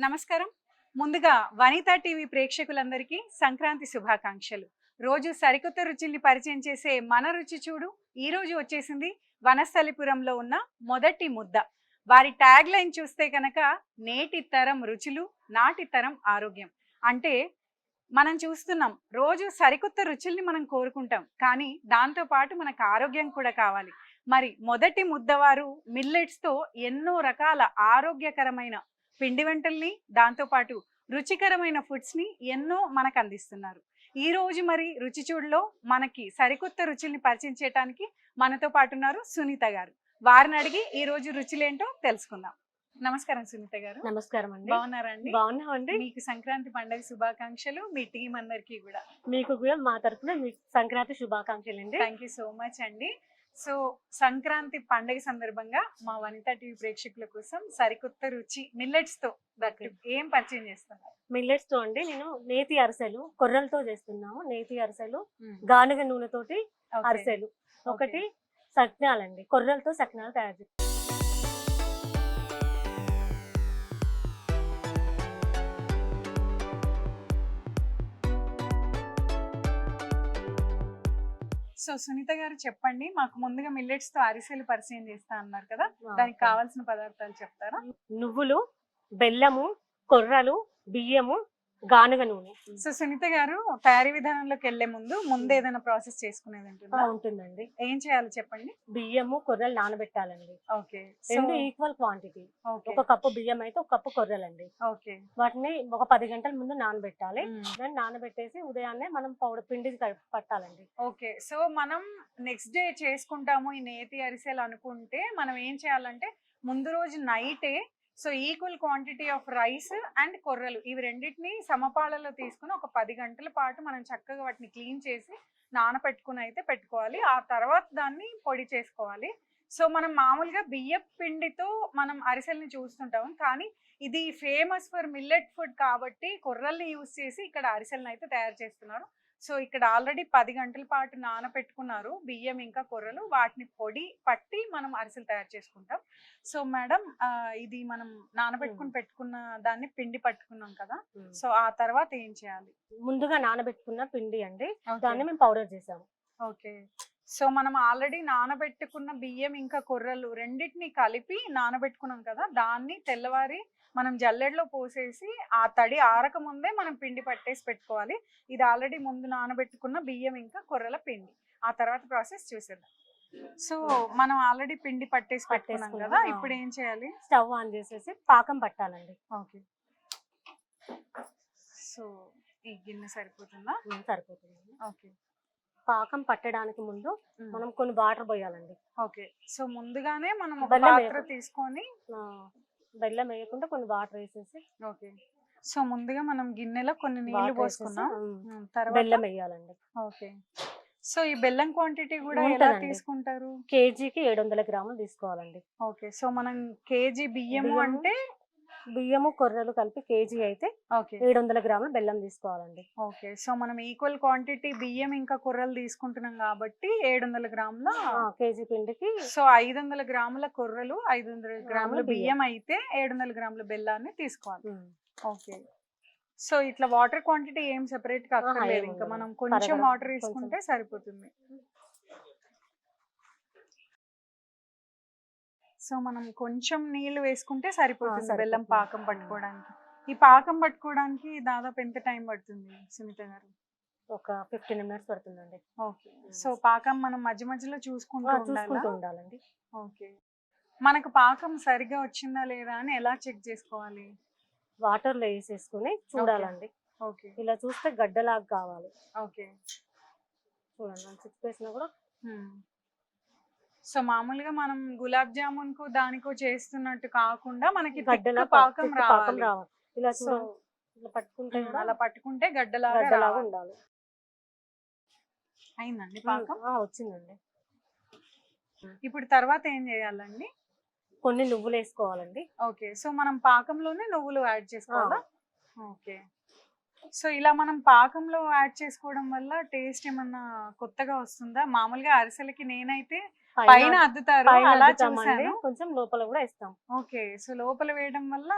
నమస్కారం. ముందుగా వనితా టీవీ ప్రేక్షకులందరికీ సంక్రాంతి శుభాకాంక్షలు. రోజు సరికొత్త రుచుల్ని పరిచయం చేసే మన రుచి చూడు. ఈ రోజు వచ్చేసింది వనస్థలిపురంలో ఉన్న మొదటి ముద్ద. వారి ట్యాగ్ లైన్ చూస్తే కనుక నేటి తరం రుచులు నాటి తరం ఆరోగ్యం. అంటే మనం చూస్తున్నాం రోజు సరికొత్త రుచుల్ని మనం కోరుకుంటాం. కానీ దాంతో పాటు మనకు ఆరోగ్యం కూడా కావాలి. మరి మొదటి ముద్దవారు మిల్లెట్స్తో ఎన్నో రకాల ఆరోగ్యకరమైన పిండి వంటల్ని దాంతోపాటు రుచికరమైన ఫుడ్స్ని ఎన్నో మనకు అందిస్తున్నారు. ఈ రోజు మరి రుచి చూడులో మనకి సరికొత్త రుచుల్ని పరిచయం చేయడానికి మనతో పాటు ఉన్నారు సునీత గారు. వారిని అడిగి ఈ రోజు రుచులేంటో తెలుసుకుందాం. నమస్కారం సునీత గారు. నమస్కారం అండి. బాగున్నారండి బాగున్నామండి మీకు సంక్రాంతి పండుగ శుభాకాంక్షలు మీ టీం అందరికీ కూడా. మీకు కూడా మా తరపున మీకు సంక్రాంతి శుభాకాంక్షలు అండి థ్యాంక్ యూ సో మచ్ అండి. సో సంక్రాంతి పండుగ సందర్భంగా మా వనితా టీవీ ప్రేక్షకుల కోసం సరికొత్త రుచి మిల్లెట్స్తో దట్టు ఏం పరిచయం చేస్తున్నారు? మిల్లెట్స్తో అండి నేను నేతి అరిసెలు కొర్రలతో చేస్తున్నాము. నేతి అరిసెలు గానుగ నూనెతోటి. అరిసెలు. ఒకటి సజ్ఞాలండి. కొర్రలతో సజ్ఞాలు తయారు చేస్తాం సో సునీత గారు చెప్పండి. మాకు ముందుగా మిల్లెట్స్తో అరిసెలు పరిచయం చేస్తా అన్నారు కదా దానికి కావాల్సిన పదార్థాలు చెప్తారా? నువ్వులు బెల్లము కొర్రలు బియ్యము గానుగ నూనె. సో సునీత గారు తయారీ విధానంలోకి వెళ్ళే ముందు ముందు ఏదైనా ప్రాసెస్ చేసుకునేది ఉంటుందా? ఉంటుందండి. ఏం చేయాలో చెప్పండి? బియ్యము కొర్రలు నానబెట్టాలండి. ఓకే. రెండు ఈక్వల్ క్వాంటిటీ ఒక కప్పు బియ్యం అయితే ఒక కప్పు కొర్రలండి. ఓకే. వాటిని ఒక పది గంటల ముందు నానబెట్టాలి. దాన్ని నానబెట్టేసి ఉదయాన్నే మనం పౌడర్ పిండి పట్టాలండి. ఓకే. సో మనం నెక్స్ట్ డే చేసుకుంటాము ఈ నేతి అరిసెలు అనుకుంటే మనం ఏం చేయాలంటే ముందు రోజు నైటే so equal quantity of rice and కొర్రలు. ఇవి రెండింటిని సమపాలలో తీసుకుని ఒక పది గంటల పాటు మనం చక్కగా వాటిని క్లీన్ చేసి నానపెట్టుకుని అయితే పెట్టుకోవాలి. ఆ తర్వాత దాన్ని పొడి చేసుకోవాలి. సో మనం మామూలుగా బియ్యం పిండితో మనం అరిసెల్ని చూస్తుంటాం కానీ ఇది ఫేమస్ ఫర్ మిల్లెట్ ఫుడ్ కాబట్టి కొర్రల్ని యూస్ చేసి ఇక్కడ అరిసెల్ని అయితే తయారు చేస్తున్నారు. సో ఇక్కడ ఆల్రెడీ పది గంటల పాటు నానబెట్టుకున్నారు బియ్యం ఇంకా కొర్రలు వాటిని పొడి పట్టి మనం అరిసెలు తయారు చేసుకుంటాం. సో మేడం ఇది మనం నానబెట్టుకుని పెట్టుకున్న దాన్ని పిండి పట్టుకున్నాం కదా. సో ఆ తర్వాత ఏం చేయాలి? ముందుగా నానబెట్టుకున్న పిండి అండి. దాన్ని మేము పౌడర్ చేసాము. ఓకే. సో మనం ఆల్రెడీ నానబెట్టుకున్న బియ్యం ఇంకా కొర్రలు రెండింటిని కలిపి నానబెట్టుకున్నాం కదా దాన్ని తెల్లవారి మనం జల్లెడలో పోసేసి ఆ తడి ఆరక ముందే మనం పిండి పట్టేసి పెట్టుకోవాలి. ఇది ఆల్రెడీ ముందు నానబెట్టుకున్న బియ్యం ఇంకా కొర్రల పిండి. ఆ తర్వాత ప్రాసెస్ చూసేద్దాం. సో మనం ఆల్రెడీ పిండి పట్టేసి పట్టేసుకున్నాం, కదా. ఇప్పుడు ఏం చేయాలి? స్టవ్ ఆన్ చేసేసి పాకం పట్టాలండి. ఓకే. సో ఈ గిన్నె సరిపోతుందా? సరిపోతుంది. ఓకే. పాకం పట్టడానికి ముందు మనం కొన్ని వాటర్ పోయాలండి. ఓకే. సో ముందుగానే మనం ఒక బెల్లం పాత్ర వేయకు- తీసుకొని ఆ, బెల్లం వేయకుండా కొన్ని వాటర్ వేసేసి ఓకే. సో ముందుగా మనం గిన్నెలో కొన్ని నీళ్ళు వాటర్ వేసేసి, పోసుకున్నాం. ఉమ్, తర్వాత బెల్లం వేయాలండి. ఓకే. సో ఈ బెల్లం క్వాంటిటీ కూడా ఎలా ఉంటుందండి. తీసుకుంటారు? కేజీకి ఏడు వందల గ్రాములు తీసుకోవాలండి. ఓకే. సో మనం కేజీ బియ్యము బియ్యము అంటే బియ్యము కొర్రలు కలిపి కేజీ అయితే ఏడు వందల గ్రాములు బెల్లం తీసుకోవాలండి. ఓకే. సో మనం ఈక్వల్ క్వాంటిటీ బియ్యం ఇంకా కొర్రలు తీసుకుంటున్నాం కాబట్టి ఏడు వందల గ్రాముల కేజీ పిండికి సో ఐదు వందల గ్రాముల కొర్రలు ఐదు వందల గ్రాముల బియ్యం. అయితే ఏడు వందల గ్రాముల బెల్లాన్ని తీసుకోవాలి. ఓకే. సో ఇట్లా వాటర్ క్వాంటిటీ ఏం సెపరేట్గా అక్కర్లేదు. ఇంకా. మనం కొంచెం వాటర్ కొంచెం. వేసుకుంటే సరిపోతుంది. సో మనం కొంచెం నీళ్ళు వేసుకుంటే సరిపోతుంది. బెల్లం పాకం పట్టుకోవడానికి. ఈ పాకం పట్టుకోవడానికి దాదాపు ఎంత టైం పడుతుంది సునీత గారు? ఒక ఫిఫ్టీన్ మినిట్స్ పడుతుందండి. ఓకే. సో పాకం మనం మధ్య మధ్యలో చూసుకుంటూ ఉండాలండి. ఓకే. మనకు పాకం సరిగా వచ్చిందా లేదా అని ఎలా చెక్ చేసుకోవాలి? వాటర్లో వేసేసుకుని చూడాలండి. ఓకే. ఇలా చూస్తే గడ్డలాగా కావాలి. ఓకే. చూడండి సిక్స్ వేసినా కూడా సో మామూలుగా మనం గులాబ్ జామున్కు దానికో చేస్తున్నట్టు కాకుండా మనకి గడ్డలా పాకం రావాలి. ఇలా పట్టుకుంటే అలా పట్టుకుంటే గడ్డలాగా. ఉండాలి. అయిందండి పాకం? వచ్చిందండి. ఇప్పుడు తర్వాత ఏం చేయాలండి? కొన్ని నువ్వులు వేసుకోవాలండి. ఓకే సో మనం పాకంలోనే నువ్వులు యాడ్ చేసుకోవాలా? ఓకే. సో ఇలా మనం పాకంలో యాడ్ చేసుకోవడం వల్ల టేస్ట్ ఏమన్నా కొత్తగా వస్తుందా? మామూలుగా అరిసెలకి నేనైతే పైన అద్దుతారు. అలా. చూసాను కొంచెం లోపల కూడా ఇస్తాం ఓకే. సో లోపల వేయడం వల్ల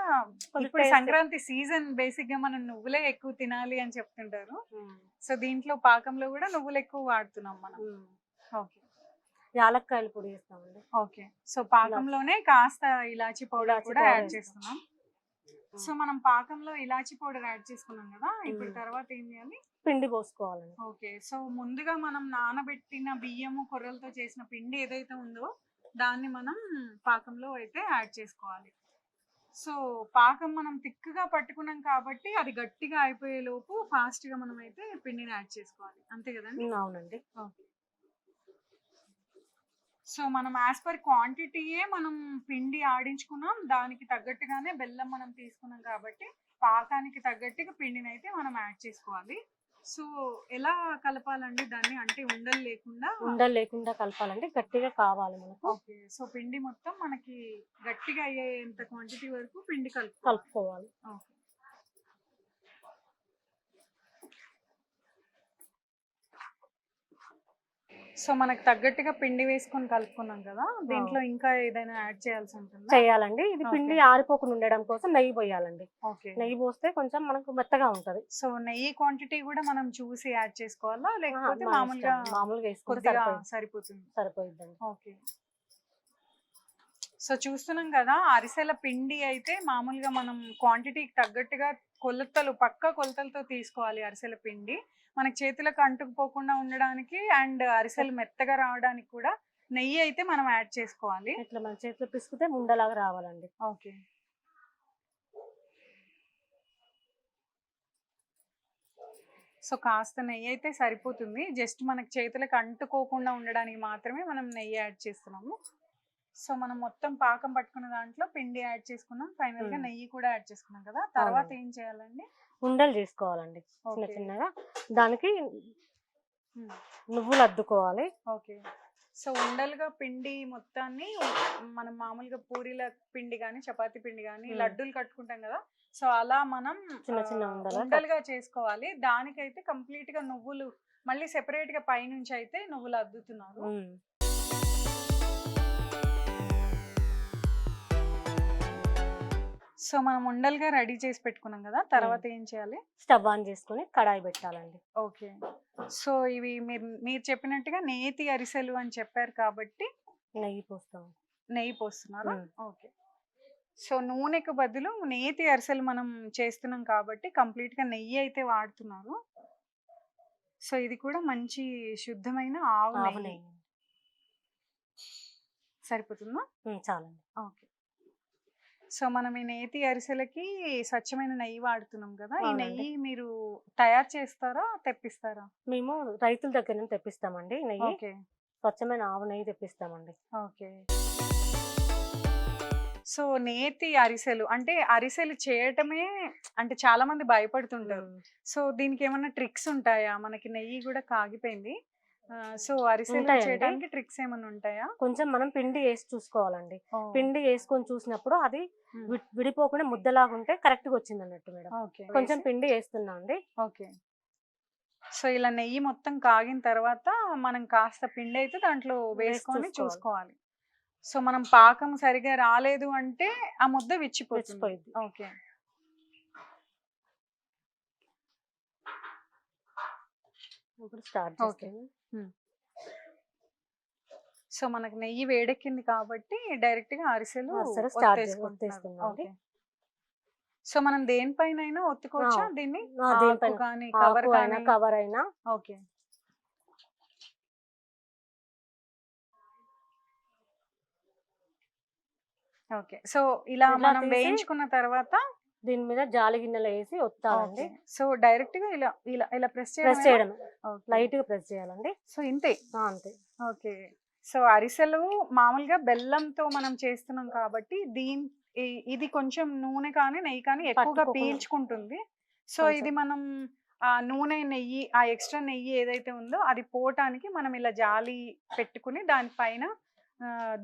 ఇప్పుడు సంక్రాంతి సీజన్ బేసిక్గా మనం నువ్వులే ఎక్కువ తినాలి అని చెప్తుంటారు. సో దీంట్లో పాకంలో కూడా నువ్వులు ఎక్కువ వాడుతున్నాం మనం. ఓకే. యాలక్కాయల పొడి వేస్తామండి. ఓకే. సో పాకంలోనే కాస్త ఇలాచి పౌడర్ కూడా యాడ్. చేస్తున్నాం. సో మనం పాకంలో ఇలాచి పౌడర్ యాడ్ చేసుకున్నాం కదా ఇప్పుడు. తర్వాత ఏం చేయాలి? పిండి పోసుకోవాలండి ఓకే. సో ముందుగా మనం నానబెట్టిన బియ్యము కొర్రలతో చేసిన పిండి ఏదైతే ఉందో దాన్ని మనం పాకంలో అయితే యాడ్ చేసుకోవాలి. సో పాకం మనం తిక్కుగా పట్టుకున్నాం కాబట్టి అది గట్టిగా అయిపోయే లోపు ఫాస్ట్గా మనం అయితే పిండిని యాడ్ చేసుకోవాలి. అంతే కదండి? అవునండి. ఓకే. సో మనం యాజ్ పర్ క్వాంటిటీయే మనం పిండి ఆడించుకున్నాం. దానికి తగ్గట్టుగానే బెల్లం మనం తీసుకున్నాం కాబట్టి పాకానికి తగ్గట్టుగా పిండిని అయితే మనం యాడ్ చేసుకోవాలి. సో ఎలా కలపాలండి దాన్ని? అంటే ఉండలు లేకుండా? ఉండలు లేకుండా కలపాలండి. గట్టిగా కావాలి మనకు. ఓకే. సో పిండి మొత్తం మనకి గట్టిగా అయ్యేంత క్వాంటిటీ వరకు పిండి కలుపు కలుపుకోవాలి. ఓకే. సో మనకు తగ్గట్టుగా పిండి వేసుకొని కలుపుకున్నాం కదా దీంట్లో ఇంకా ఏదైనా యాడ్ చేయాల్సి ఉంటుందా? చేయాలండి. ఇది. పిండి ఆరిపోకుండా ఉండడం కోసం నెయ్యి పోయాలండి. ఓకే. నెయ్యి పోస్తే కొంచెం మనకు మెత్తగా ఉంటది. సో నెయ్యి క్వాంటిటీ కూడా మనం చూసి యాడ్ చేసుకోవాలా? లేకపోతే మామూలుగా. మామూలుగా సరిపోతుంది. సరిపోయిద్దండి. ఓకే. సో చూస్తున్నాం కదా అరిసెల పిండి అయితే మామూలుగా మనం క్వాంటిటీకి తగ్గట్టుగా కొలతలు పక్క కొలతలతో తీసుకోవాలి అరిసెల పిండి. మనకి చేతులకు అంటుకుపోకుండా ఉండడానికి అండ్ అరిసెలు మెత్తగా రావడానికి కూడా నెయ్యి అయితే మనం యాడ్ చేసుకోవాలి. ఇట్లా మన చేతిలో పిసుకుతే ముండలాగా రావాలండి. ఓకే. సో కాస్త నెయ్యి అయితే సరిపోతుంది. జస్ట్ మనకి చేతులకు అంటుకోకుండా ఉండడానికి మాత్రమే మనం నెయ్యి యాడ్ చేస్తున్నాము. సో మనం మొత్తం పాకం పట్టుకున్న దాంట్లో పిండి యాడ్ చేసుకున్నాం. ఫైనల్గా. నెయ్యి కూడా యాడ్ చేసుకున్నాం కదా! తర్వాత. ఏం చేయాలండి? ఉండలు చేసుకోవాలండి. చిన్న చిన్నగా. దానికి. నువ్వులు అద్దుకోవాలి. ఓకే. సో ఉండలుగా పిండి మొత్తాన్ని మనం మామూలుగా పూరీల పిండి కానీ చపాతీ పిండి కానీ. లడ్డూలు కట్టుకుంటాం కదా! సో అలా మనం చిన్న చిన్న ఉండలా? ఉండలుగా చేసుకోవాలి. దానికైతే కంప్లీట్గా నువ్వులు మళ్ళీ సెపరేట్గా పైనుంచి అయితే నువ్వులు అద్దుతున్నారు. సో మనం ఉండలుగా రెడీ చేసి పెట్టుకున్నాం కదా! తర్వాత ఏం చేయాలి? స్టవ్ ఆన్ చేసుకొని కడాయి పెట్టాలండి. ఓకే. సో ఇవి మీరు మీరు చెప్పినట్టుగా నేతి అరిసెలు అని చెప్పారు కాబట్టి నెయ్యి పోస్తాం. నెయ్యి పోస్తున్నారా. ఓకే. సో నూనెకు బదులు నేతి అరిసెలు మనం చేస్తున్నాం కాబట్టి కంప్లీట్గా నెయ్యి అయితే వాడుతున్నారు. సో ఇది కూడా మంచి శుద్ధమైన ఆవు నెయ్యి. సరిపోతుందా? చాలండి. ఓకే. సో మనం ఈ నేతి అరిసెలకి స్వచ్ఛమైన నెయ్యి వాడుతున్నాం కదా! ఈ. నెయ్యి మీరు తయారు చేస్తారా? తెప్పిస్తారా? మేము రైతుల దగ్గర నుంచి తెప్పిస్తామండి నెయ్యి. స్వచ్ఛమైన ఆవు నెయ్యి తెప్పిస్తామండి. ఓకే. సో నేతి అరిసెలు అంటే అరిసెలు చేయటమే అంటే చాలా మంది భయపడుతుంటారు. సో దీనికి ఏమైనా ట్రిక్స్ ఉంటాయా? మనకి నెయ్యి కూడా కాగిపోయింది. సో అరిసెలు ఉంటాయండి. చేయడానికి ట్రిక్స్ ఏమైనా ఉంటాయా? కొంచెం మనం పిండి వేసి చూసుకోవాలండి. పిండి వేసుకొని చూసినప్పుడు అది. వి- విడిపోకుండా ముద్దలాగా ఉంటే కరెక్ట్గా వచ్చింది అన్నట్టు మేడం. ఓకే. కొంచెం పిండి వేస్తున్నా అండి ఓకే. సో ఇలా నెయ్యి మొత్తం కాగిన తర్వాత మనం కాస్త పిండి అయితే దాంట్లో వేసుకొని చూసుకోవాలి. చూసుకోవాలి. సో మనం పాకం సరిగా రాలేదు అంటే ఆ ముద్ద విచ్చిపోతుంది. తెచ్చిపోయింది ఓకే. ఇప్పుడు స్టార్ట్. చేస్తాను సో మనకు నెయ్యి వేడెక్కింది కాబట్టి డైరెక్ట్గా అరిసెలు. సో మనం దేనిపైన ఒత్తుకోవచ్చా ఆ, దీన్ని? కానీ కవర్ అయినా కవర్ అయినా. ఓకే. ఓకే. సో ఇలా మనం వేయించుకున్న తర్వాత దీని మీద జాలి గిన్నెలో వేసి ఓకే. సో డైరెక్ట్గా ఇలా ఇలా ఇలా ప్రెస్ ప్రెస్ చేయడం. లైట్గా ప్రెస్ చేయాలండి. సో ఇంతే? అంతే. ఓకే. సో అరిసెలు మామూలుగా బెల్లంతో మనం చేస్తున్నాం కాబట్టి దీని ఇది కొంచెం నూనె కానీ నెయ్యి కానీ ఎక్కువగా. పీల్చుకుంటుంది. సో. ఇది మనం ఆ నూనె నెయ్యి ఆ ఎక్స్ట్రా నెయ్యి ఏదైతే ఉందో అది పోవటానికి మనం ఇలా జాలి పెట్టుకుని దానిపైన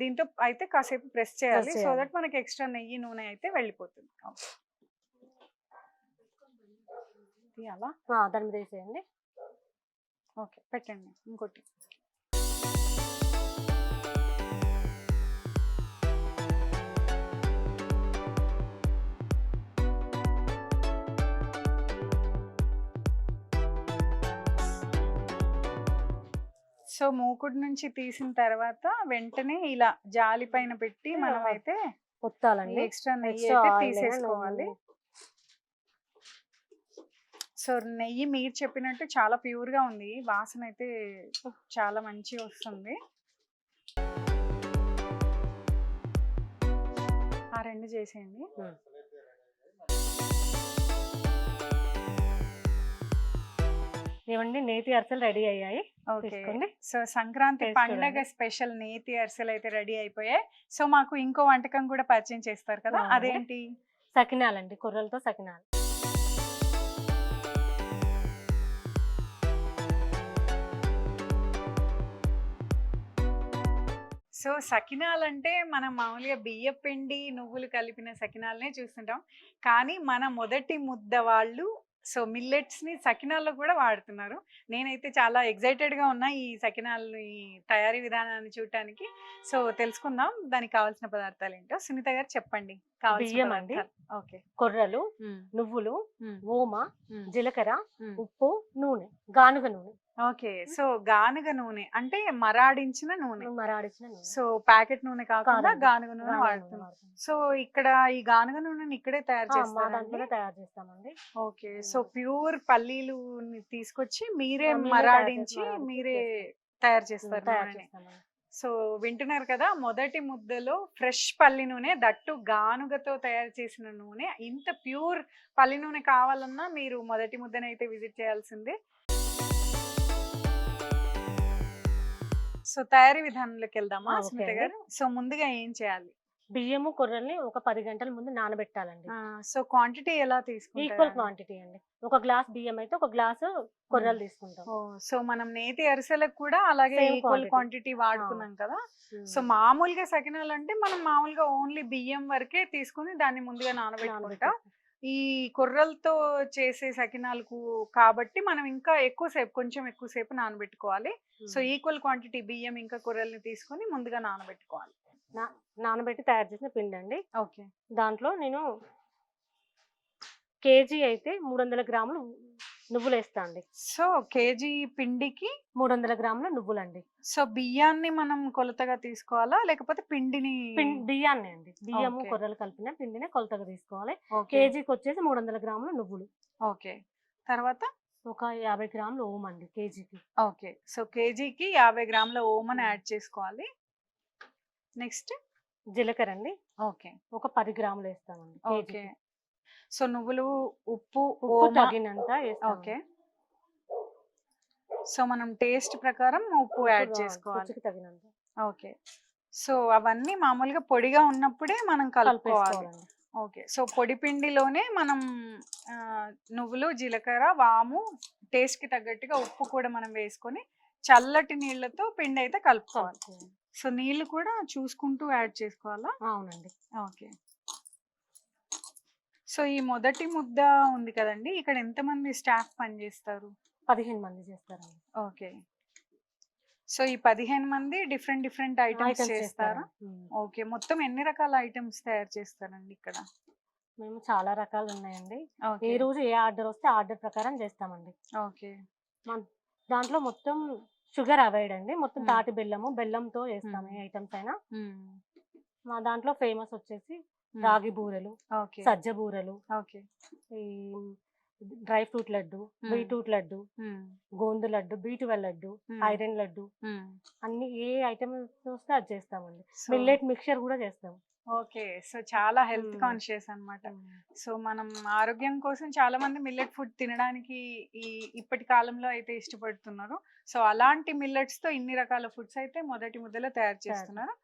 దీంతో అయితే కాసేపు ప్రెస్ చేయాలి. సో. దట్ మనకి ఎక్స్ట్రా నెయ్యి నూనె అయితే వెళ్ళిపోతుంది. తీయాలా? దాని మీద వేసేయండి. ఓకే పెట్టండి. ఇంకోటి. సో మూకుడు నుంచి తీసిన తర్వాత వెంటనే ఇలా జాలి పైన పెట్టి మనం అయితే ఎక్స్ట్రా నెక్స్ట్ తీసేసుకోవాలి. సో నెయ్యి మీరు చెప్పినట్టు చాలా ప్యూర్గా ఉంది. వాసన అయితే చాలా మంచిగా వస్తుంది. ఆ రెండు చేసేయండి. ఇవ్వండి నేతి అరిసెలు రెడీ అయ్యాయి. ఓకే. తీసుకోండి. సో సంక్రాంతి పండగ. స్పెషల్ నేతి అరిసెలు అయితే రెడీ అయిపోయాయి. సో మాకు ఇంకో వంటకం కూడా పరిచయం చేస్తారు కదా. అదేంటి? సకినాలండి. కొర్రలతో సకినాలు. సో సకినాలు అంటే మనం మామూలుగా బియ్య పిండి నువ్వులు కలిపిన సకినాలనే చూస్తుంటాం. కానీ మన మొదటి ముద్ద వాళ్ళు సో మిల్లెట్స్ని సకినాల్లో కూడా వాడుతున్నారు. నేనైతే చాలా ఎక్సైటెడ్గా ఉన్నా ఈ సకినాలు ఈ తయారీ విధానాన్ని చూడటానికి. సో తెలుసుకుందాం దానికి కావాల్సిన పదార్థాలు ఏంటో. సునీత గారు చెప్పండి. బియ్యం అండి. ఓకే. కొర్రలు నువ్వులు ఓమ జీలకర్ర. ఉప్పు నూనె గానుగ నూనె. ఓకే. సో గానుగ నూనె అంటే మరాడించిన నూనె. మరాడిచిన నూనె. సో ప్యాకెట్ నూనె కాకుండా. గానుగ నూనె గానుగ నూనె వాడుతున్నాం. వాడుతున్నాం. సో ఇక్కడ ఈ గానుగ నూనెని ఇక్కడే తయారు దాంట్లోనే తయారు చేస్తామండి. ఓకే. సో ప్యూర్ పల్లీలు తీసుకొచ్చి మీరే మరాడించి మీరే. తయారు చేస్తారు సో వింటున్నారు కదా మొదటి ముద్దలో ఫ్రెష్ పల్లి నూనె దట్టు గానుగతో తయారు చేసిన నూనె. ఇంత ప్యూర్ పల్లి నూనె కావాలన్నా మీరు మొదటి ముద్దనైతే విజిట్ చేయాల్సిందే. సో తయారీ విధానంలోకి వెళ్దామా ఓకే స్మిత అండి. గారు? సో ముందుగా ఏం చేయాలి? బియ్యము కొర్రల్ని ఒక పది గంటల ముందు నానబెట్టాలండి. సో క్వాంటిటీ ఎలా ఈక్వల్ తీసుకుంటారు క్వాంటిటీ అండి. ఒక గ్లాస్ బియ్యం అయితే ఒక గ్లాసు కొర్రలు తీసుకుంటాం. సో మనం నేతి అరిసెలకు కూడా అలాగే Same ఈక్వల్ quantity. క్వాంటిటీ వాడుకున్నాం కదా. సో మామూలుగా సకినాలు అంటే మనం మామూలుగా ఓన్లీ బియ్యం వరకే తీసుకుని దాన్ని ముందుగా నానబెట్టుకుంటాం. ఈ కొర్రలతో చేసే సకినాలకు కాబట్టి మనం ఇంకా ఎక్కువసేపు కొంచెం ఎక్కువసేపు నానబెట్టుకోవాలి. సో. ఈక్వల్ క్వాంటిటీ బియ్యం ఇంకా కొర్రల్ని తీసుకొని ముందుగా నానబెట్టుకోవాలి. నానబెట్టి తయారు చేసిన పిండి అండి. ఓకే. దాంట్లో నేను కేజీ అయితే మూడు వందల గ్రాములు నువ్వులు వేస్తా అండి. సో కేజీ పిండికి మూడు వందల గ్రాముల నువ్వులండి. సో బియ్యాన్ని మనం కొలతగా తీసుకోవాలా? లేకపోతే పిండిని పిం- బియ్యాన్ని అండి. బియ్యము. కొర్రలు కలిపిన పిండినే కొలతగా తీసుకోవాలి. ఓకే. కేజీకి వచ్చేసి మూడు వందల గ్రాములు నువ్వులు. ఓకే. తర్వాత? ఒక యాభై గ్రాములు ఓం అండి కేజీకి. ఓకే. సో కేజీకి యాభై గ్రాముల ఓమన్ యాడ్ చేసుకోవాలి. నెక్స్ట్? జీలకర్ర అండి. ఓకే. ఒక పది గ్రాములు వేస్తామండి ఓకే. కేజీకి. సో నువ్వులు ఉప్పు ఉప్పు తగినంత ఓకే. సో మనం టేస్ట్ ప్రకారం ఉప్పు యాడ్ చేసుకోవాలి. తగినంత. ఓకే. సో అవన్నీ మామూలుగా పొడిగా ఉన్నప్పుడే మనం కలుపుకోవాలి. ఓకే. సో పొడి పిండిలోనే మనం నువ్వులు జీలకర్ర వాము టేస్ట్కి తగ్గట్టుగా ఉప్పు కూడా మనం వేసుకొని చల్లటి నీళ్ళతో పిండి అయితే కలుపుకోవాలి. కలుపుకోవాలి. సో నీళ్ళు కూడా చూసుకుంటూ యాడ్ చేసుకోవాలా? అవునండి. ఓకే. సో ఈ మొదటి ముద్ద ఉంది కదండి ఇక్కడ ఎంతమంది స్టాఫ్ పనిచేస్తారు పదిహేను మంది చేస్తారండి ఓకే సో ఈ పదిహేను మంది డిఫరెంట్ డిఫరెంట్ ఐటమ్స్ Items చేస్తారా చేస్తారండి. ఉమ్. ఓకే మొత్తం ఎన్ని రకాల ఐటమ్స్ తయారు చేస్తారండి ఇక్కడ మేము చాలా రకాలు ఉన్నాయండి ఓకే ఏ రోజు ఏ ఆర్డర్ వస్తే ఆర్డర్ ప్రకారం చేస్తామండి ఓకే దాంట్లో మొత్తం షుగర్ అవాయిడ్ అండి మొత్తం మ్మ్. తాటి బెల్లము బెల్లంతో చేస్తాం మ్మ్. ఏ ఐటమ్స్ అయినా. మా దాంట్లో ఫేమస్ వచ్చేసి. రాగి బూరెలు ఓకే. సజ్జ బూరెలు ఓకే. ఈ dry fruit laddu. Beetroot laddu. గోందు laddu బీటువెల్ లడ్డు. ఐరన్ లడ్డు. అన్ని ఏ ఐటమ్ వస్తే అది చేస్తామండి. మిల్లెట్ మిక్చర్ కూడా చేస్తాం. ఓకే. సో చాలా హెల్త్. కాన్షియస్ అన్నమాట. సో మనం ఆరోగ్యం కోసం చాలా మంది మిల్లెట్ ఫుడ్ తినడానికి ఈ ఇప్పటి కాలంలో అయితే ఇష్టపడుతున్నారు. సో అలాంటి మిల్లెట్స్తో ఇన్ని రకాల ఫుడ్స్ అయితే మొదటి ముద్దలో తయారు చేస్తున్నారు.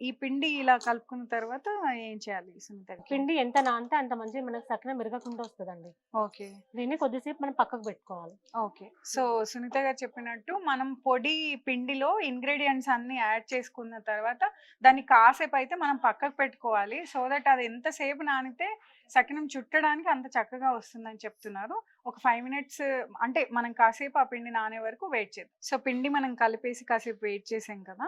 ఈ పిండి ఇలా కలుపుకున్న తర్వాత ఏం చేయాలి సునీత? పిండి ఎంత నానితే అంత మంచి మనకు సక్కన మిరగకుండా వస్తుందండి. ఓకే. దీన్ని కొద్దిసేపు మనం పక్కకు పెట్టుకోవాలి. ఓకే. సో సునీత గారు చెప్పినట్టు మనం పొడి పిండిలో ఇంగ్రీడియంట్స్ అన్ని యాడ్ చేసుకున్న తర్వాత దాన్ని కాసేపు అయితే మనం పక్కకు పెట్టుకోవాలి. సో దట్ అది ఎంతసేపు నానితే సకినం చుట్టడానికి అంత చక్కగా వస్తుందని చెప్తున్నారు. ఒక ఫైవ్ మినిట్స్ అంటే మనం కాసేపు ఆ పిండి నానే వరకు వెయిట్ చేద్దాం సో పిండి మనం కలిపేసి కాసేపు వెయిట్ చేసాం కదా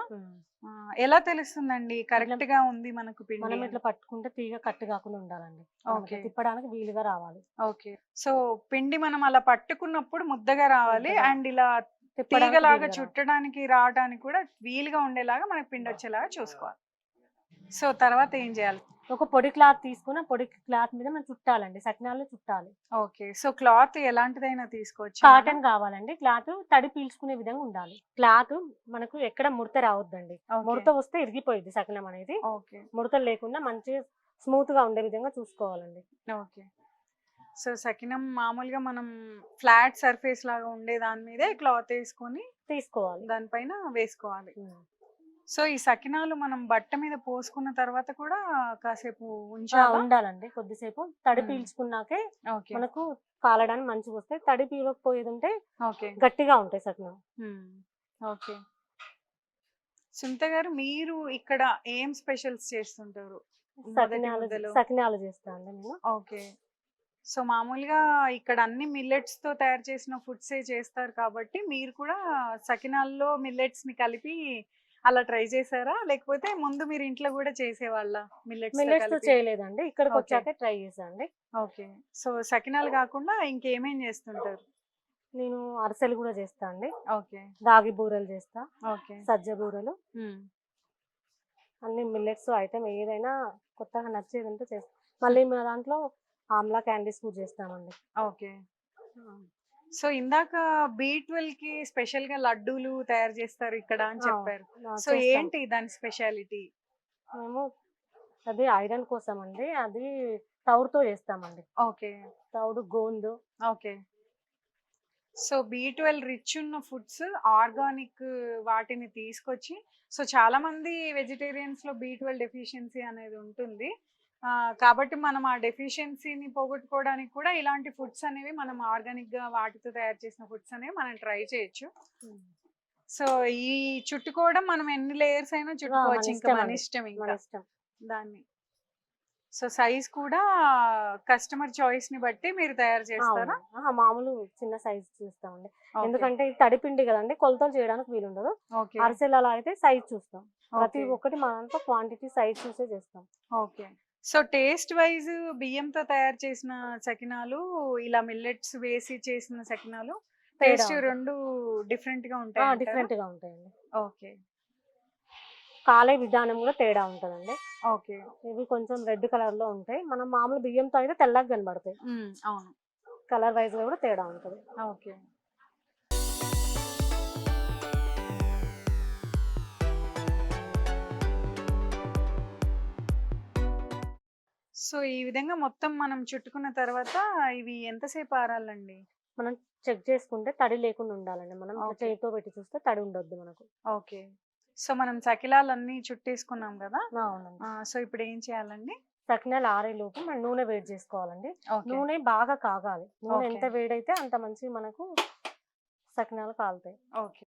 ఎలా తెలుస్తుందండి కరెక్ట్గా ఉంది మనకు పిండి మనం? ఇట్లా పట్టుకుంటే తీగ కట్టు కాకుండా ఉండాలండి ఓకే. తిప్పడానికి వీలుగా రావాలి ఓకే సో పిండి మనం అలా పట్టుకున్నప్పుడు ముద్దగా రావాలి. అండ్ ఇలా తీగలాగా. చుట్టడానికి రావడానికి కూడా వీలుగా ఉండేలాగా మనకి పిండి వచ్చేలాగా చూసుకోవాలి సో తర్వాత ఏం చేయాలి ఒక పొడి క్లాత్ తీసుకుని ఆ పొడి క్లాత్ మీద మనం చుట్టాలండి సకినాలు చుట్టాలి. ఓకే. సో క్లాత్ ఎలాంటిదైనా తీసుకోవచ్చు కాటన్ కావాలండి. క్లాత్ తడి పీల్చుకునే విధంగా ఉండాలి. క్లాత్ మనకు ఎక్కడ ముడత రావద్దండి. ముడత వస్తే ఇరిగిపోయింది సకినం అనేది. ఓకే. ముడతలు లేకుండా మంచిగా స్మూత్గా ఉండే విధంగా చూసుకోవాలండి. ఓకే. సో సకినం మామూలుగా మనం ఫ్లాట్ సర్ఫేస్ లాగా ఉండే దాని మీదే క్లాత్ వేసుకొని తీసుకోవాలి. దానిపైన వేసుకోవాలి. సో ఈ సకినాలు మనం బట్ట మీద పోసుకున్న తర్వాత కూడా కాసేపు ఉంచాలా ఉండాలండి. కొద్దిసేపు తడి. పీల్చుకున్నాకే మనకు కాలడానికి మంచిగా వస్తాయి. తడి పీలకపోయేది ఉంటే గట్టిగా ఉంటాయి సకినం. ఓకే. సునీత గారు మీరు ఇక్కడ ఏం స్పెషల్స్ చేస్తుంటారు? సకినాలు చేస్తా అండి నేను. ఓకే. సో మామూలుగా ఇక్కడ అన్ని మిల్లెట్స్తో తయారు చేసిన ఫుడ్స్ చేస్తారు కాబట్టి మీరు కూడా సకినాల్లో మిల్లెట్స్ని కలిపి అలా ట్రై చేశారా? లేకపోతే ముందు మీరు ఇంట్లో కూడా చేసేవాళ్ళ మిల్లెట్స్ మిల్లెట్స్తో చేయలేదండి. ఇక్కడికి. వచ్చాక ట్రై చేశాండి ఓకే. సో సకినాలు కాకుండా ఇంకేమేం చేస్తుంటారు? నేను అరిసెలు కూడా చేస్తా అండి. ఓకే. రాగి బూరెలు చేస్తా. ఓకే. సజ్జ బూరెలు. అన్ని మిల్లెట్స్ ఐటమ్ ఏదైనా కొత్తగా నచ్చేది ఉంటే చేస్తాం. మళ్ళీ మా దాంట్లో ఆమ్లా క్యాండీస్ కూడా చేస్తామండి. ఓకే. సో ఇందాక బీ ట్వెల్వ్కి స్పెషల్గా లడ్డూలు తయారు చేస్తారు ఇక్కడ అని చెప్పారు. సో. ఏంటి దాని స్పెషాలిటీ? మేము అది ఐరన్ కోసం అండి అది తౌడుతో చేస్తామండి. ఓకే. తౌడు గోందు. Okay. So B twelve rich ఉన్న ఫుడ్స్ ఆర్గానిక్ వాటిని తీసుకొచ్చి సో చాలా మంది వెజిటేరియన్స్లో బీ ట్వెల్వ్ డెఫిషియన్సీ అనేది ఉంటుంది. కాబట్టి మనం ఆ డెఫిషియన్సీని పోగొట్టుకోవడానికి కూడా ఇలాంటి ఫుడ్స్ అనేవి మనం ఆర్గానిక్గా వాటితో తయారు చేసిన ఫుడ్స్ అనేవి మనం ట్రై చేయొచ్చు. సో ఈ చుట్టుకోవడం మనం ఎన్ని లేయర్స్ అయినా చుట్టుకోవచ్చు. ఇంకా మన. ఇష్టం ఇంకా దాన్ని. సో సైజ్ కూడా కస్టమర్ చాయిస్ని బట్టి మీరు తయారు చేస్తారా? మామూలు చిన్న సైజ్ చూస్తామండి. ఎందుకంటే ఇది తడిపిండి కదండి కొలతలు చేయడానికి వీలుండదు. అరిసెలు అలా అయితే సైజ్ చూస్తాం. ప్రతి. ఒక్కటి మా దాంట్లో క్వాంటిటీ సైజ్ చూసే చేస్తాం. ఓకే. సో టేస్ట్ వైజ్ బియ్యంతో తయారు చేసిన సకినాలు ఇలా మిల్లెట్స్ వేసి చేసిన సకినాలు టేస్ట్. రెండు డిఫరెంట్గా ఉంటాయి డిఫరెంట్గా ఉంటాయండి. ఓకే. కాలే విధానం కూడా తేడా ఉంటుందండి. ఓకే. ఇవి కొంచెం రెడ్ కలర్లో ఉంటాయి. మనం మామూలు బియ్యంతో అయితే తెల్లగా కనబడతాయి. అవును. కలర్ వైజ్గా కూడా తేడా ఉంటుంది. ఓకే. సో ఈ విధంగా మొత్తం మనం చుట్టుకున్న తర్వాత ఇవి ఎంతసేపు ఆరాలండి? మనం చెక్ చేసుకుంటే తడి లేకుండా ఉండాలండి. మనం Okay. చేతితో పెట్టి చూస్తే తడి ఉండొద్దు మనకు. ఓకే. సో మనం సకిలాలన్నీ చుట్టేసుకున్నాం కదా? ఆ, అవునండి. ఆ, సో ఇప్పుడు ఏం చేయాలండి? సకినాలు ఆరే లోపు మనం నూనె వేడి చేసుకోవాలండి. ఓకే. నూనె బాగా కాగాలి. నూనె Okay. ఎంత వేడైతే అంత మంచి మనకు సకినాలు కాలుతాయి. ఓకే.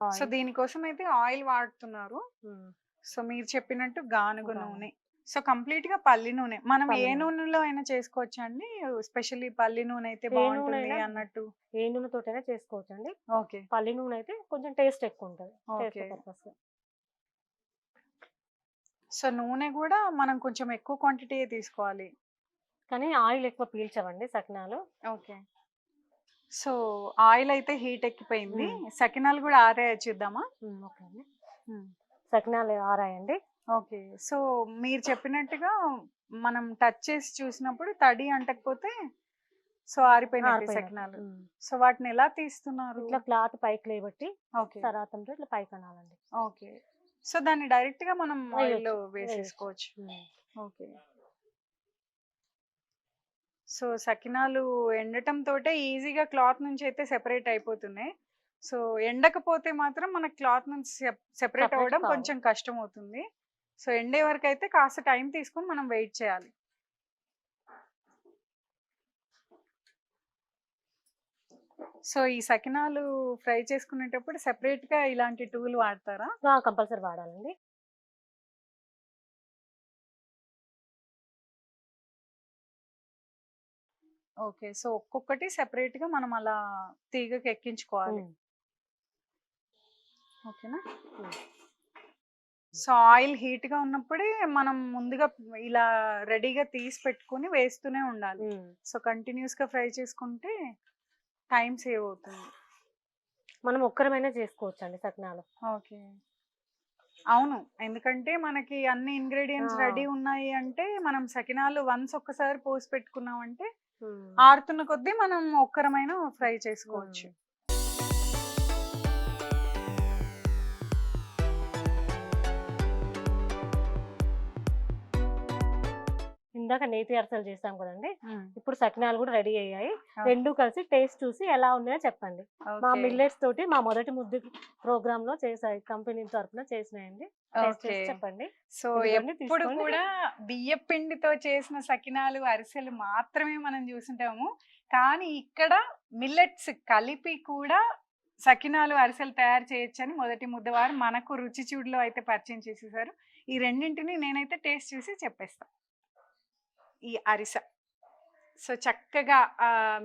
సో దీనికోసం అయితే ఆయిల్ వాడుతున్నారు. ఉమ్. సో మీరు చెప్పినట్టు గానుగ గానుగ. నూనె. సో కంప్లీట్గా పల్లి నూనె. మనం ఏ నూనె. నూనెలో అయినా చేసుకోవచ్చు అండి స్పెషల్లీ పల్లి నూనె అయితే బాగుంటుంది అన్నట్టు. ఏ నూనె తోటైనా చేసుకోవచ్చు అండి ఓకే. పల్లి నూనె అయితే కొంచెం టేస్ట్ ఎక్కువ ఉంటుంది సో నూనె కూడా మనం కొంచెం ఎక్కువ క్వాంటిటీ తీసుకోవాలి. కానీ ఆయిల్ ఎక్కువ పీల్చవండి సకినాలు. ఓకే. సో ఆయిల్ అయితే హీట్ ఎక్కిపోయింది. సకినాలు కూడా ఆరాయ చూద్దామా? ఓకే అండి. సకినాలు ఆరాయండి. ఓకే. సో మీరు చెప్పినట్టుగా మనం టచ్ చేసి చూసినప్పుడు తడి అంటకపోతే సో. సకినాలు ఉమ్. సో వాటిని ఎలా తీస్తున్నారు? ఇట్లా క్లాత్ పైకి లేబట్టి ఓకే. సరాతంతో ఇట్లా పైకి అనాలండి. ఓకే. సో దాన్ని డైరెక్ట్గా మనం ఆయిల్ వేసేసుకోవచ్చు. ఓకే. సో సకినాలు ఎండటం తోటే ఈజీగా క్లాత్ నుంచి అయితే సెపరేట్ అయిపోతున్నాయి. సో ఎండకపోతే మాత్రం మన క్లాత్ నుంచి సెపరేట్ అవ్వడం. కొంచెం కష్టం అవుతుంది సో ఎండే వరకు అయితే కాస్త టైం తీసుకొని మనం వెయిట్ చేయాలి. సో ఈ సకినాలు ఫ్రై చేసుకునేటప్పుడు సెపరేట్గా ఇలాంటి టూల్ వాడతారా? కంపల్సరీ వాడాలండి. ఓకే. సో ఒక్కొక్కటి సెపరేట్గా మనం అలా తీగకి ఎక్కించుకోవాలి. ఓకేనా. సో ఆయిల్ హీట్గా ఉన్నప్పుడే మనం ముందుగా ఇలా రెడీగా తీసి పెట్టుకుని వేస్తూనే ఉండాలి. సో కంటిన్యూస్గా ఫ్రై చేసుకుంటే టైం సేవ్ అవుతుంది మనం ఒక్కరమైనా చేసుకోవచ్చు అండి సకినాలు ఓకే అవును ఎందుకంటే మనకి అన్ని ఇంగ్రీడియంట్స్. రెడీ ఉన్నాయి అంటే మనం సకినాలు వన్స్ ఒక్కసారి పోసి పెట్టుకున్నాం అంటే. ఆరుతున్న కొద్దీ మనం ఒక్కరమైన ఫ్రై చేసుకోవచ్చు ఇందాక నేతి అరసలు చేసాం కదండి ఇప్పుడు సకినాలు కూడా రెడీ అయ్యాయి. రెండు కలిసి టేస్ట్ చూసి ఎలా ఉన్నాయో చెప్పండి. మా. మిల్లెట్స్ తోటి మా మొదటి ముద్దు ప్రోగ్రామ్లో చేసాయి కంపెనీ తరపున చేసినాయండి. చెప్పండి. సో ఎప్పుడు. కూడా బియ్య పిండితో చేసిన సకినాలు అరిసెలు మాత్రమే మనం చూసుంటాము. కానీ ఇక్కడ మిల్లెట్స్ కలిపి కూడా సకినాలు అరిసెలు తయారు చేయొచ్చని మొదటి ముద్దవారు మనకు రుచి చూడులో అయితే పరిచయం చేసేసారు. ఈ రెండింటిని నేనైతే టేస్ట్ చూసి చెప్పేస్తాను ఈ అరిస. సో చక్కగా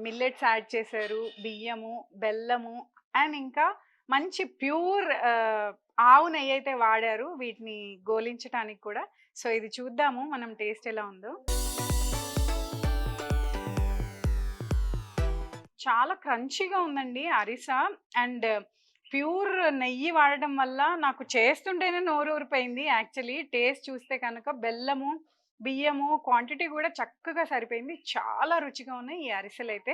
మిల్లెట్స్ యాడ్ చేశారు. బియ్యము బెల్లము అండ్ ఇంకా మంచి ప్యూర్ ఆవు నెయ్యి అయితే వాడారు వీటిని గోలించడానికి కూడా. సో ఇది చూద్దాము మనం టేస్ట్ ఎలా ఉందో. చాలా క్రంచీగా ఉందండి అరిస అండ్ ప్యూర్ నెయ్యి వాడడం వల్ల నాకు చేస్తుంటేనే నోరు ఊరిపోయింది యాక్చువల్లీ టేస్ట్ చూస్తే కనుక బెల్లము బియ్యము క్వాంటిటీ కూడా చక్కగా సరిపోయింది. చాలా రుచిగా ఉన్నాయి ఈ అరిసెలు అయితే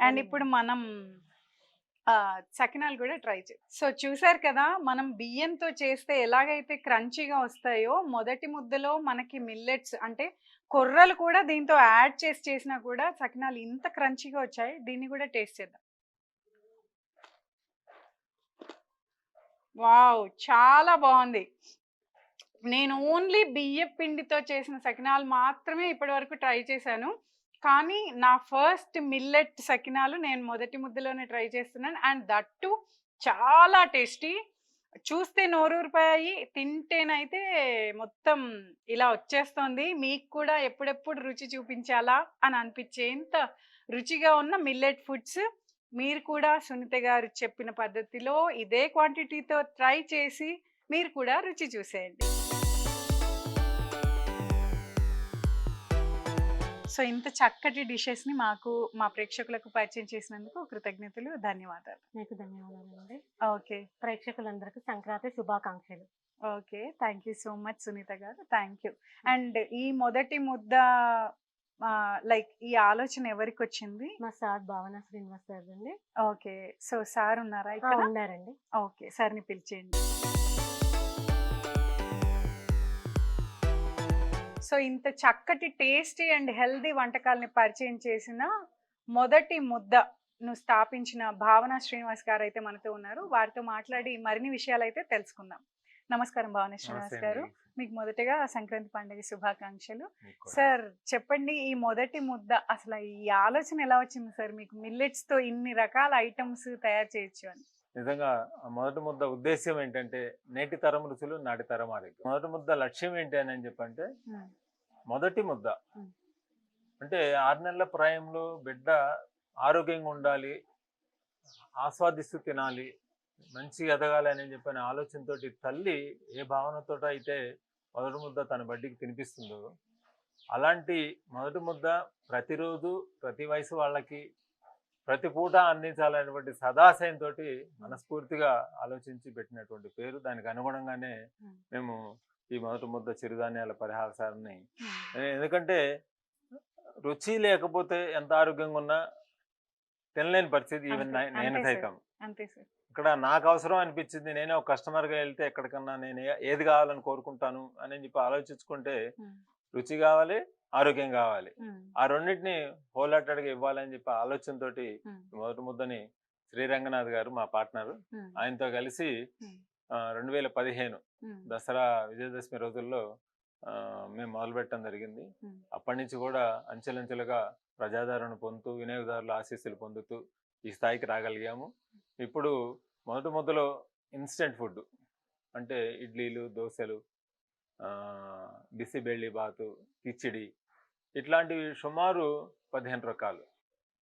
అండ్ ఇప్పుడు మనం ఆ, సకినాలు కూడా ట్రై చే సో చూసారు కదా మనం బియ్యంతో చేస్తే ఎలాగైతే క్రంచీగా వస్తాయో మొదటి ముద్దలో మనకి మిల్లెట్స్ అంటే కొర్రలు కూడా దీంతో యాడ్ చేసి చేసినా కూడా సకినాలు ఇంత క్రంచీగా వచ్చాయి. దీన్ని కూడా టేస్ట్ చేద్దాం. వావ్! చాలా బాగుంది. నేను ఓన్లీ బియ్యం పిండితో చేసిన సకినాలు మాత్రమే ఇప్పటి వరకు ట్రై చేశాను. కానీ నా ఫస్ట్ మిల్లెట్ సకినాలు నేను మొదటి ముద్దలోనే ట్రై చేస్తున్నాను. అండ్ దట్టు చాలా టేస్టీ. చూస్తే నోరూరిపోయాయి తింటేనైతే మొత్తం ఇలా వచ్చేస్తుంది. మీకు కూడా ఎప్పుడెప్పుడు రుచి చూపించాలా అని అనిపించేంత రుచిగా ఉన్న మిల్లెట్ ఫుడ్స్ మీరు కూడా సునీత గారు చెప్పిన పద్ధతిలో ఇదే క్వాంటిటీతో ట్రై చేసి మీరు కూడా రుచి చూసేయండి. సో ఇంత చక్కటి డిషెస్ని మాకు మా ప్రేక్షకులకు పరిచయం చేసినందుకు కృతజ్ఞతలు ధన్యవాదాలు. మీకు ధన్యవాదాలండి. ఓకే. ప్రేక్షకులందరికీ సంక్రాంతి శుభాకాంక్షలు. Okay. Thank you so much Sunitha గారు. Thank you. అండ్ ఈ మొదటి ముద్ద లైక్ ఈ ఆలోచన ఎవరికి వచ్చింది? మా సార్ భావన శ్రీనివాస్ గారు అండి ఓకే. సో సార్ ఉన్నారా ఇక్కడ? ఉన్నారండి. ఓకే. సార్ని పిలిచేయండి. సో ఇంత చక్కటి టేస్టీ అండ్ హెల్దీ వంటకాలని పరిచయం చేసిన మొదటి ముద్దను స్థాపించిన భావన శ్రీనివాస్ గారు అయితే మనతో ఉన్నారు. వారితో మాట్లాడి మరిన్ని విషయాలు అయితే తెలుసుకుందాం. నమస్కారం భావన శ్రీనివాస్ గారు. మీకు మొదటగా సంక్రాంతి పండుగ శుభాకాంక్షలు. సార్ చెప్పండి ఈ మొదటి ముద్ద అసలు ఈ ఆలోచన ఎలా వచ్చింది సార్? మీకు మిల్లెట్స్తో ఇన్ని రకాల ఐటమ్స్ తయారు చేయొచ్చు అని. నిజంగా మొదటి ముద్ద ఉద్దేశ్యం ఏంటంటే నేటి తరం రుచులు నాటి తరం ఆరోగ్యం మొదటి ముద్ద లక్ష్యం ఏంటి అని చెప్పంటే. మొదటి ముద్ద. అంటే ఆరు నెలల ప్రాయంలో బిడ్డ ఆరోగ్యంగా ఉండాలి ఆస్వాదిస్తూ తినాలి మంచిగా ఎదగాలి అని చెప్పిన ఆలోచనతోటి తల్లి ఏ భావనతో అయితే మొదటి ముద్ద తన బడ్డికి తినిపిస్తుందో అలాంటి మొదటి ముద్ద ప్రతిరోజు ప్రతి వయసు వాళ్ళకి ప్రతి పూట అందించాలనేటువంటి సదాశయంతో మనస్ఫూర్తిగా ఆలోచించి పెట్టినటువంటి పేరు. దానికి అనుగుణంగానే. మేము ఈ మొదటి ముద్ద చిరుధాన్యాల పరిహాసాన్ని. ఎందుకంటే రుచి లేకపోతే ఎంత ఆరోగ్యంగా ఉన్నా తినలేని పరిస్థితి ఈవెన్ నేను సైతం ఇక్కడ నాకు అవసరం అనిపించింది. నేనే ఒక కస్టమర్గా వెళ్తే ఎక్కడికన్నా నేను ఏది కావాలని కోరుకుంటాను అని చెప్పి ఆలోచించుకుంటే. రుచి కావాలి ఆరోగ్యం కావాలి. ఆ రెండింటిని హోలాటెడ్గా ఇవ్వాలని చెప్పి ఆలోచనతోటి Hmm. మొదటి ముద్దని శ్రీరంగనాథ్ గారు మా పార్ట్నర్. ఆయనతో కలిసి. రెండు వేల పదిహేను. దసరా విజయదశమి రోజుల్లో మేము మొదలుపెట్టడం జరిగింది. అప్పటి నుంచి కూడా అంచెలంచెలుగా ప్రజాదరణ పొందుతూ వినియోగదారుల ఆశీస్సులు పొందుతూ ఈ స్థాయికి రాగలిగాము ఇప్పుడు మొదటి మొదలు ఇన్స్టెంట్ ఫుడ్ అంటే ఇడ్లీలు దోశలు బిసిబెళ్ళి బాతు కిచిడి ఇట్లాంటివి సుమారు పదిహేను రకాలు.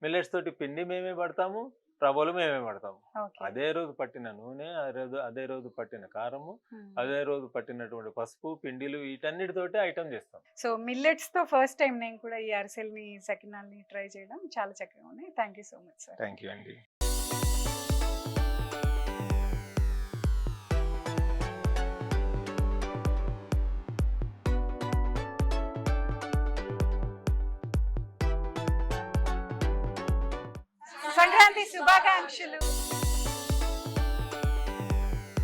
మిల్లెట్స్ తోటి పిండి మేమే పడతాము రవ్వలు మేమే పడతాము. అదే రోజు పట్టిన నూనె అదే రోజు అదే రోజు పట్టిన కారము. అదే రోజు పట్టినటువంటి పసుపు పిండిలు వీటన్నిటితోటి ఐటమ్ చేస్తాం. సో మిల్లెట్స్తో ఫస్ట్ టైం నేను కూడా ఈ అరిసెల్ని సకినాల్ని ట్రై చేయడం చాలా చక్కగా ఉన్నాయి thank so much sir thank అండి. సంక్రాంతి శుభాకాంక్షలు